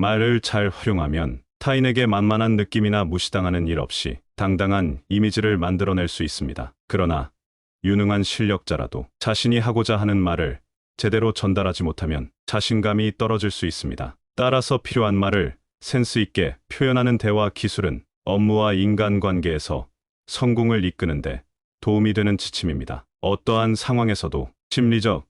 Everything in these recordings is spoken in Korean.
말을 잘 활용하면 타인에게 만만한 느낌이나 무시당하는 일 없이 당당한 이미지를 만들어낼 수 있습니다. 그러나 유능한 실력자라도 자신이 하고자 하는 말을 제대로 전달하지 못하면 자신감이 떨어질 수 있습니다. 따라서 필요한 말을 센스 있게 표현하는 대화 기술은 업무와 인간관계에서 성공을 이끄는데 도움이 되는 지침입니다. 어떠한 상황에서도 심리적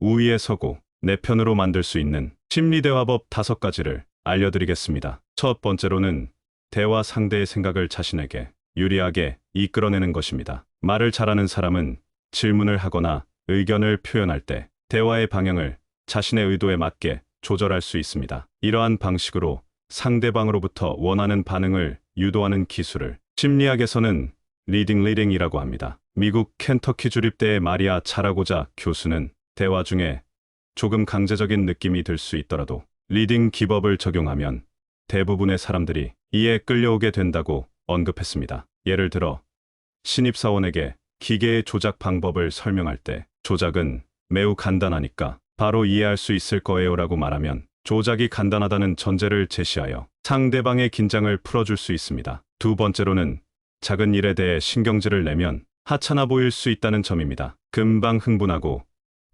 우위에 서고 내 편으로 만들 수 있는 심리대화법 다섯 가지를 알려드리겠습니다. 첫 번째로는 대화 상대의 생각을 자신에게 유리하게 이끌어내는 것입니다. 말을 잘하는 사람은 질문을 하거나 의견을 표현할 때 대화의 방향을 자신의 의도에 맞게 조절할 수 있습니다. 이러한 방식으로 상대방으로부터 원하는 반응을 유도하는 기술을 심리학에서는 리딩 리딩이라고 합니다. 미국 켄터키 주립대의 마리아 차라고자 교수는 대화 중에 조금 강제적인 느낌이 들 수 있더라도 리딩 기법을 적용하면 대부분의 사람들이 이에 끌려오게 된다고 언급했습니다. 예를 들어 신입사원에게 기계의 조작 방법을 설명할 때 조작은 매우 간단하니까 바로 이해할 수 있을 거예요 라고 말하면 조작이 간단하다는 전제를 제시하여 상대방의 긴장을 풀어줄 수 있습니다. 두 번째로는 작은 일에 대해 신경질을 내면 하찮아 보일 수 있다는 점입니다. 금방 흥분하고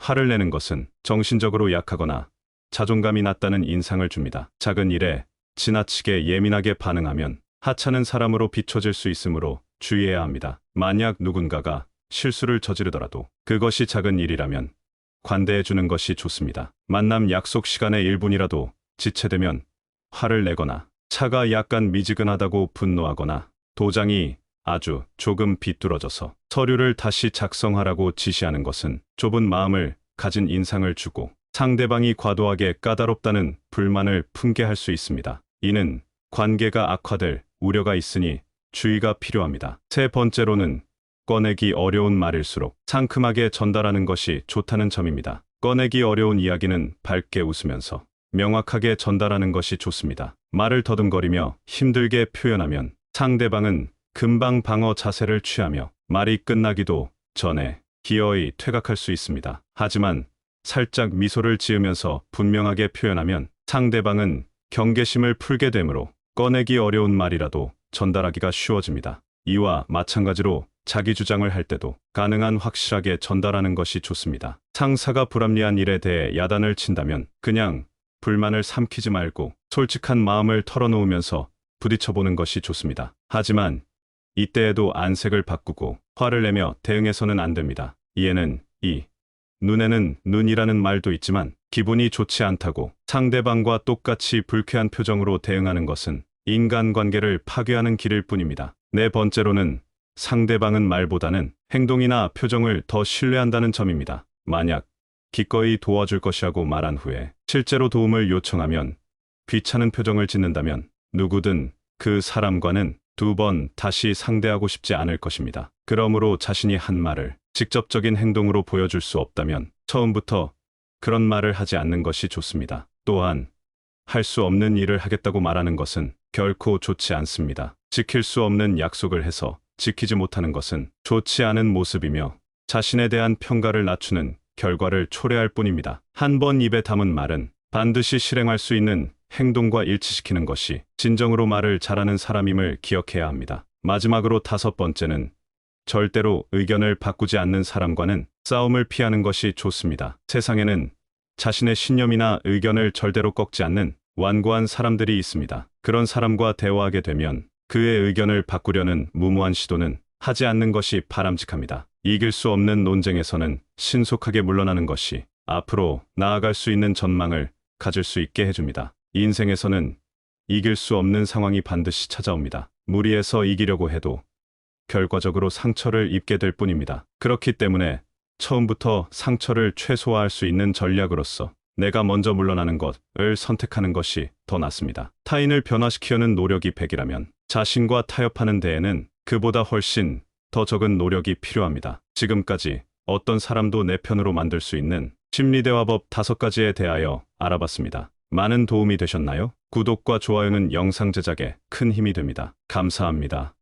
화를 내는 것은 정신적으로 약하거나 자존감이 낮다는 인상을 줍니다. 작은 일에 지나치게 예민하게 반응하면 하찮은 사람으로 비춰질 수 있으므로 주의해야 합니다. 만약 누군가가 실수를 저지르더라도 그것이 작은 일이라면 관대해 주는 것이 좋습니다. 만남 약속 시간에 1분이라도 지체되면 화를 내거나 차가 약간 미지근하다고 분노하거나 도장이 아주 조금 비뚤어져서 서류를 다시 작성하라고 지시하는 것은 좁은 마음을 가진 인상을 주고 상대방이 과도하게 까다롭다는 불만을 품게 할 수 있습니다. 이는 관계가 악화될 우려가 있으니 주의가 필요합니다. 세 번째로는 꺼내기 어려운 말일수록 상큼하게 전달하는 것이 좋다는 점입니다. 꺼내기 어려운 이야기는 밝게 웃으면서 명확하게 전달하는 것이 좋습니다. 말을 더듬거리며 힘들게 표현하면 상대방은 금방 방어 자세를 취하며 말이 끝나기도 전에 기어이 퇴각할 수 있습니다. 하지만 살짝 미소를 지으면서 분명하게 표현하면 상대방은 경계심을 풀게 되므로 꺼내기 어려운 말이라도 전달하기가 쉬워집니다. 이와 마찬가지로 자기 주장을 할 때도 가능한 확실하게 전달하는 것이 좋습니다. 상사가 불합리한 일에 대해 야단을 친다면 그냥 불만을 삼키지 말고 솔직한 마음을 털어놓으면서 부딪혀보는 것이 좋습니다. 하지만 이때에도 안색을 바꾸고 화를 내며 대응해서는 안 됩니다. 이에는 이 눈에는 눈이라는 말도 있지만 기분이 좋지 않다고 상대방과 똑같이 불쾌한 표정으로 대응하는 것은 인간관계를 파괴하는 길일 뿐입니다. 네 번째로는 상대방은 말보다는 행동이나 표정을 더 신뢰한다는 점입니다. 만약 기꺼이 도와줄 것이라고 말한 후에 실제로 도움을 요청하면 귀찮은 표정을 짓는다면 누구든 그 사람과는 두 번 다시 상대하고 싶지 않을 것입니다. 그러므로 자신이 한 말을 직접적인 행동으로 보여줄 수 없다면 처음부터 그런 말을 하지 않는 것이 좋습니다. 또한 할 수 없는 일을 하겠다고 말하는 것은 결코 좋지 않습니다. 지킬 수 없는 약속을 해서 지키지 못하는 것은 좋지 않은 모습이며 자신에 대한 평가를 낮추는 결과를 초래할 뿐입니다. 한 번 입에 담은 말은 반드시 실행할 수 있는 행동과 일치시키는 것이 진정으로 말을 잘하는 사람임을 기억해야 합니다. 마지막으로 다섯 번째는 절대로 의견을 바꾸지 않는 사람과는 싸움을 피하는 것이 좋습니다. 세상에는 자신의 신념이나 의견을 절대로 꺾지 않는 완고한 사람들이 있습니다. 그런 사람과 대화하게 되면 그의 의견을 바꾸려는 무모한 시도는 하지 않는 것이 바람직합니다. 이길 수 없는 논쟁에서는 신속하게 물러나는 것이 앞으로 나아갈 수 있는 전망을 가질 수 있게 해줍니다. 인생에서는 이길 수 없는 상황이 반드시 찾아옵니다. 무리해서 이기려고 해도 결과적으로 상처를 입게 될 뿐입니다. 그렇기 때문에 처음부터 상처를 최소화할 수 있는 전략으로서 내가 먼저 물러나는 것을 선택하는 것이 더 낫습니다. 타인을 변화시키려는 노력이 100이라면 자신과 타협하는 데에는 그보다 훨씬 더 적은 노력이 필요합니다. 지금까지 어떤 사람도 내 편으로 만들 수 있는 심리대화법 다섯 가지에 대하여 알아봤습니다. 많은 도움이 되셨나요? 구독과 좋아요는 영상 제작에 큰 힘이 됩니다. 감사합니다.